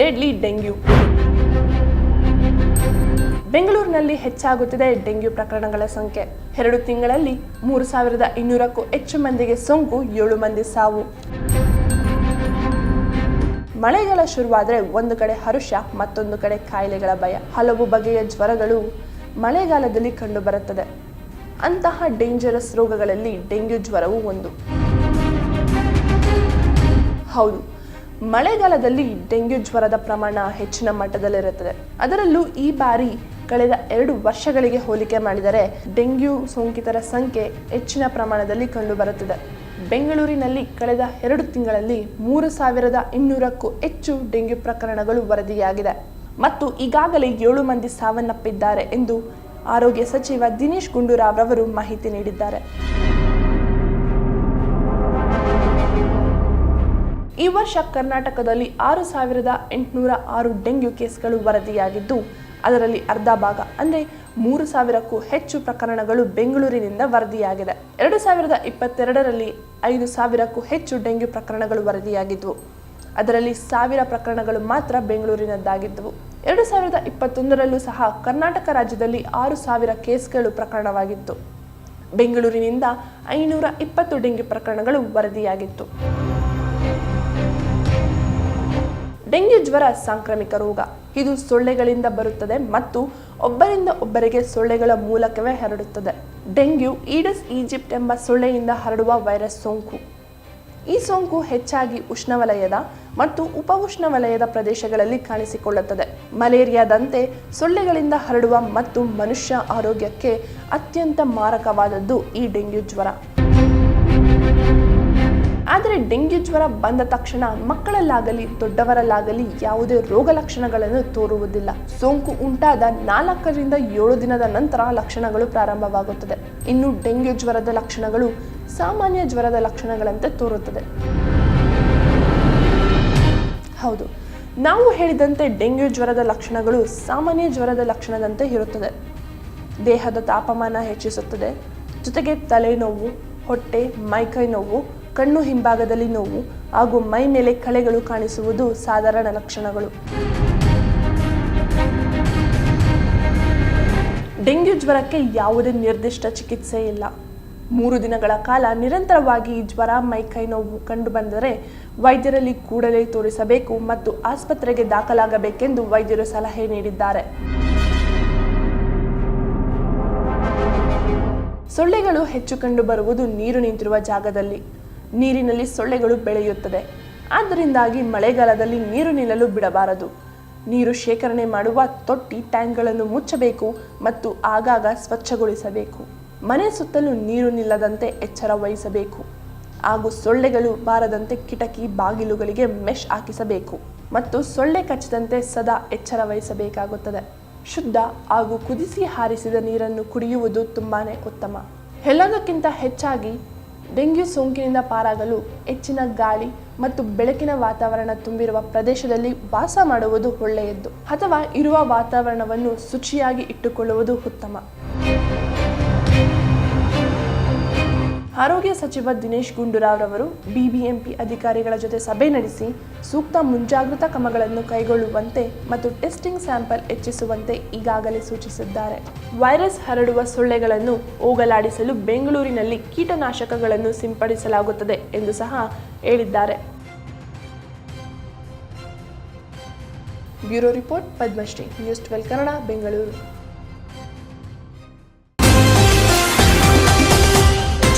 Deadly dengue ಬೆಂಗಳೂರಿನಲ್ಲಿ ಹೆಚ್ಚಾಗುತ್ತಿದೆ dengue ಪ್ರಕರಣಗಳ ಸಂಖ್ಯೆ. ಎರಡು ತಿಂಗಳಲ್ಲಿ ಮೂರು ಸಾವಿರದ ಇನ್ನೂರಕ್ಕೂ ಹೆಚ್ಚು ಮಂದಿಗೆ ಸೋಂಕು, ಏಳು ಮಂದಿ ಸಾವು. ಮಳೆಗಾಲ ಶುರುವಾದರೆ ಒಂದು ಕಡೆ ಹರುಷ, ಮತ್ತೊಂದು ಕಡೆ ಕಾಯಿಲೆಗಳ ಭಯ. ಹಲವು ಬಗೆಯ ಜ್ವರಗಳು ಮಳೆಗಾಲದಲ್ಲಿ ಕಂಡುಬರುತ್ತದೆ. ಅಂತಹ ಡೇಂಜರಸ್ ರೋಗಗಳಲ್ಲಿ ಡೆಂಗ್ಯೂ ಜ್ವರವು ಒಂದು. ಹೌದು ಮಳೆಗಾಲದಲ್ಲಿ ಡೆಂಗ್ಯೂ ಜ್ವರದ ಪ್ರಮಾಣ ಹೆಚ್ಚಿನ ಮಟ್ಟದಲ್ಲಿರುತ್ತದೆ. ಅದರಲ್ಲೂ ಈ ಬಾರಿ ಕಳೆದ ಎರಡು ವರ್ಷಗಳಿಗೆ ಹೋಲಿಕೆ ಮಾಡಿದರೆ ಡೆಂಗ್ಯೂ ಸೋಂಕಿತರ ಸಂಖ್ಯೆ ಹೆಚ್ಚಿನ ಪ್ರಮಾಣದಲ್ಲಿ ಕಂಡುಬರುತ್ತಿದೆ ಬೆಂಗಳೂರಿನಲ್ಲಿ ಕಳೆದ ಎರಡು ತಿಂಗಳಲ್ಲಿ ಮೂರು ಸಾವಿರದ ಇನ್ನೂರಕ್ಕೂ ಹೆಚ್ಚು ಡೆಂಗ್ಯೂ ಪ್ರಕರಣಗಳು ವರದಿಯಾಗಿದೆ. ಮತ್ತು ಈಗಾಗಲೇ ಏಳು ಮಂದಿ ಸಾವನ್ನಪ್ಪಿದ್ದಾರೆ ಎಂದು ಆರೋಗ್ಯ ಸಚಿವ ದಿನೇಶ್ ಗುಂಡೂರಾವ್ ರವರು ಮಾಹಿತಿ ನೀಡಿದ್ದಾರೆ. ಈ ವರ್ಷ ಕರ್ನಾಟಕದಲ್ಲಿ ಆರು ಸಾವಿರದ ಎಂಟುನೂರ ಆರು ಡೆಂಗ್ಯೂ ಕೇಸ್ಗಳು ವರದಿಯಾಗಿದ್ದು, ಅದರಲ್ಲಿ ಅರ್ಧ ಭಾಗ ಅಂದರೆ ಮೂರು ಸಾವಿರಕ್ಕೂ ಹೆಚ್ಚು ಪ್ರಕರಣಗಳು ಬೆಂಗಳೂರಿನಿಂದ ವರದಿಯಾಗಿದೆ. ಎರಡು ಸಾವಿರದ ಇಪ್ಪತ್ತೆರಡರಲ್ಲಿ ಐದು ಸಾವಿರಕ್ಕೂ ಹೆಚ್ಚು ಡೆಂಗ್ಯೂ ಪ್ರಕರಣಗಳು ವರದಿಯಾಗಿದ್ದವು ಅದರಲ್ಲಿ ಸಾವಿರ ಪ್ರಕರಣಗಳು ಮಾತ್ರ ಬೆಂಗಳೂರಿನದ್ದಾಗಿದ್ದವು. ಎರಡು ಸಾವಿರದ ಇಪ್ಪತ್ತೊಂದರಲ್ಲೂ ಸಹ ಕರ್ನಾಟಕ ರಾಜ್ಯದಲ್ಲಿ ಆರು ಸಾವಿರ ಕೇಸ್ಗಳು ಪ್ರಕರಣವಾಗಿತ್ತು. ಬೆಂಗಳೂರಿನಿಂದ ಐನೂರ ಇಪ್ಪತ್ತು ಡೆಂಗ್ಯೂ ಪ್ರಕರಣಗಳು ವರದಿಯಾಗಿತ್ತು. ಡೆಂಗ್ಯೂ ಜ್ವರ ಸಾಂಕ್ರಾಮಿಕ ರೋಗ. ಇದು ಸೊಳ್ಳೆಗಳಿಂದ ಬರುತ್ತದೆ ಮತ್ತು ಒಬ್ಬರಿಂದ ಒಬ್ಬರಿಗೆ ಸೊಳ್ಳೆಗಳ ಮೂಲಕವೇ ಹರಡುತ್ತದೆ. ಡೆಂಗ್ಯೂ ಈಡಸ್ ಈಜಿಪ್ಟ್ ಎಂಬ ಸೊಳ್ಳೆಯಿಂದ ಹರಡುವ ವೈರಸ್ ಸೋಂಕು. ಈ ಸೋಂಕು ಹೆಚ್ಚಾಗಿ ಉಷ್ಣವಲಯದ ಮತ್ತು ಉಪ ಉಷ್ಣವಲಯದ ಪ್ರದೇಶಗಳಲ್ಲಿ ಕಾಣಿಸಿಕೊಳ್ಳುತ್ತದೆ. ಮಲೇರಿಯಾದಂತೆ ಸೊಳ್ಳೆಗಳಿಂದ ಹರಡುವ ಮತ್ತು ಮನುಷ್ಯ ಆರೋಗ್ಯಕ್ಕೆ ಅತ್ಯಂತ ಮಾರಕವಾದದ್ದು ಈ ಡೆಂಗ್ಯೂ ಜ್ವರ. ಆದರೆ ಡೆಂಗ್ಯೂ ಜ್ವರ ಬಂದ ತಕ್ಷಣ ಮಕ್ಕಳಲ್ಲಾಗಲಿ, ದೊಡ್ಡವರಲ್ಲಾಗಲಿ ಯಾವುದೇ ರೋಗ ಲಕ್ಷಣಗಳನ್ನು ತೋರುವುದಿಲ್ಲ. ಸೋಂಕು ಉಂಟಾದ ನಾಲ್ಕರಿಂದ ಏಳು ದಿನದ ನಂತರ ಲಕ್ಷಣಗಳು ಪ್ರಾರಂಭವಾಗುತ್ತದೆ. ಇನ್ನು ಡೆಂಗ್ಯೂ ಜ್ವರದ ಲಕ್ಷಣಗಳು ಸಾಮಾನ್ಯ ಜ್ವರದ ಲಕ್ಷಣಗಳಂತೆ ತೋರುತ್ತದೆ. ಹೌದು, ನಾವು ಹೇಳಿದಂತೆ ಡೆಂಗ್ಯೂ ಜ್ವರದ ಲಕ್ಷಣಗಳು ಸಾಮಾನ್ಯ ಜ್ವರದ ಲಕ್ಷಣದಂತೆ ಇರುತ್ತದೆ. ದೇಹದ ತಾಪಮಾನ ಹೆಚ್ಚಿಸುತ್ತದೆ. ಜೊತೆಗೆ ತಲೆನೋವು, ಹೊಟ್ಟೆ, ಮೈಕೈ ನೋವು ಕಣ್ಣು ಹಿಂಭಾಗದಲ್ಲಿ ನೋವು ಹಾಗೂ ಮೈ ಮೇಲೆ ಕಳೆಗಳು ಕಾಣಿಸುವುದು ಸಾಧಾರಣ ಲಕ್ಷಣಗಳು. ಡೆಂಗ್ಯೂ ಜ್ವರಕ್ಕೆ ಯಾವುದೇ ನಿರ್ದಿಷ್ಟ ಚಿಕಿತ್ಸೆ ಇಲ್ಲ. ಮೂರು ದಿನಗಳ ಕಾಲ ನಿರಂತರವಾಗಿ ಜ್ವರ, ಮೈ ಕೈ ನೋವು ಕಂಡುಬಂದರೆ ವೈದ್ಯರಲ್ಲಿ ಕೂಡಲೇ ತೋರಿಸಬೇಕು ಮತ್ತು ಆಸ್ಪತ್ರೆಗೆ ದಾಖಲಾಗಬೇಕೆಂದು ವೈದ್ಯರು ಸಲಹೆ ನೀಡಿದ್ದಾರೆ. ಸೊಳ್ಳೆಗಳು ಹೆಚ್ಚು ಕಂಡುಬರುವುದು ನೀರು ನಿಂತಿರುವ ಜಾಗದಲ್ಲಿ. ನೀರಿನಲ್ಲಿ ಸೊಳ್ಳೆಗಳು ಬೆಳೆಯುತ್ತದೆ. ಆದ್ದರಿಂದಾಗಿ ಮಳೆಗಾಲದಲ್ಲಿ ನೀರು ನಿಲ್ಲಲು ಬಿಡಬಾರದು. ನೀರು ಶೇಖರಣೆ ಮಾಡುವ ತೊಟ್ಟಿ ಟ್ಯಾಂಕ್ಗಳನ್ನು ಮುಚ್ಚಬೇಕು ಮತ್ತು ಆಗಾಗ ಸ್ವಚ್ಛಗೊಳಿಸಬೇಕು. ಮನೆ ಸುತ್ತಲೂ ನೀರು ನಿಲ್ಲದಂತೆ ಎಚ್ಚರ ವಹಿಸಬೇಕು. ಹಾಗೂ ಸೊಳ್ಳೆಗಳು ಬಾರದಂತೆ ಕಿಟಕಿ ಬಾಗಿಲುಗಳಿಗೆ ಮೆಶ್ ಹಾಕಿಸಬೇಕು ಮತ್ತು ಸೊಳ್ಳೆ ಕಚ್ಚದಂತೆ ಸದಾ ಎಚ್ಚರ ವಹಿಸಬೇಕಾಗುತ್ತದೆ. ಶುದ್ಧ ಹಾಗೂ ಕುದಿಸಿ ಹಾರಿಸಿದ ನೀರನ್ನು ಕುಡಿಯುವುದು ತುಂಬಾನೇ ಉತ್ತಮ. ಎಲ್ಲದಕ್ಕಿಂತ ಹೆಚ್ಚಾಗಿ ಡೆಂಗ್ಯೂ ಸೋಂಕಿನಿಂದ ಪಾರಾಗಲು ಹೆಚ್ಚಿನ ಗಾಳಿ ಮತ್ತು ಬೆಳಕಿನ ವಾತಾವರಣ ತುಂಬಿರುವ ಪ್ರದೇಶದಲ್ಲಿ ವಾಸ ಮಾಡುವುದು ಒಳ್ಳೆಯದ್ದು ಅಥವಾ ಇರುವ ವಾತಾವರಣವನ್ನು ಶುಚಿಯಾಗಿ ಇಟ್ಟುಕೊಳ್ಳುವುದು ಉತ್ತಮ. ಆರೋಗ್ಯ ಸಚಿವ ದಿನೇಶ್ ಗುಂಡೂರಾವ್ ಅವರು ಬಿಬಿಎಂಪಿ ಅಧಿಕಾರಿಗಳ ಜೊತೆ ಸಭೆ ನಡೆಸಿ ಸೂಕ್ತ ಮುಂಜಾಗ್ರತಾ ಕ್ರಮಗಳನ್ನು ಕೈಗೊಳ್ಳುವಂತೆ ಮತ್ತು ಟೆಸ್ಟಿಂಗ್ ಸ್ಯಾಂಪಲ್ ಹೆಚ್ಚಿಸುವಂತೆ ಈಗಾಗಲೇ ಸೂಚಿಸಿದ್ದಾರೆ. ವೈರಸ್ ಹರಡುವ ಸೊಳ್ಳೆಗಳನ್ನು ಹೋಗಲಾಡಿಸಲು ಬೆಂಗಳೂರಿನಲ್ಲಿ ಕೀಟನಾಶಕಗಳನ್ನು ಸಿಂಪಡಿಸಲಾಗುತ್ತದೆ ಎಂದು ಸಹ ಹೇಳಿದ್ದಾರೆ. Bureau report, Padmashri, news twelve Kannada, Bengaluru.